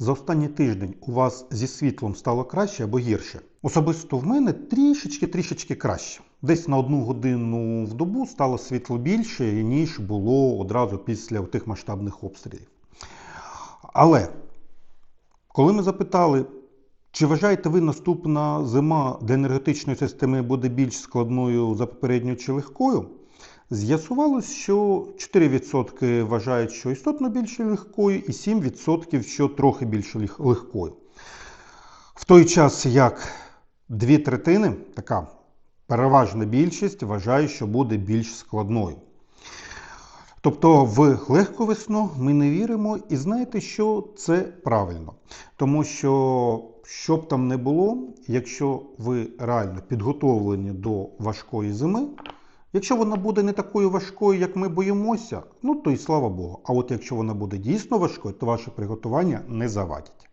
За останній тиждень у вас зі світлом стало краще або гірше? Особисто в мене трішечки-трішечки краще. Десь на одну годину в добу стало світло більше, ніж було одразу після тих масштабних обстрілів. Але коли ми запитали, чи вважаєте ви наступна зима для енергетичної системи буде більш складною за попередньою чи легкою? З'ясувалось, що 4% вважають, що істотно більш легкою, і 7%, що трохи більш лег- легкою. В той час як дві третини, така переважна більшість, вважає, що буде більш складною. Тобто в легку весну ми не віримо, і знаєте, що це правильно. Тому що, що б там не було, якщо ви реально підготовлені до важкої зими, якщо вона буде не такою важкою, як ми боїмося, ну то й слава Богу. А от якщо вона буде дійсно важкою, то ваше приготування не завадять.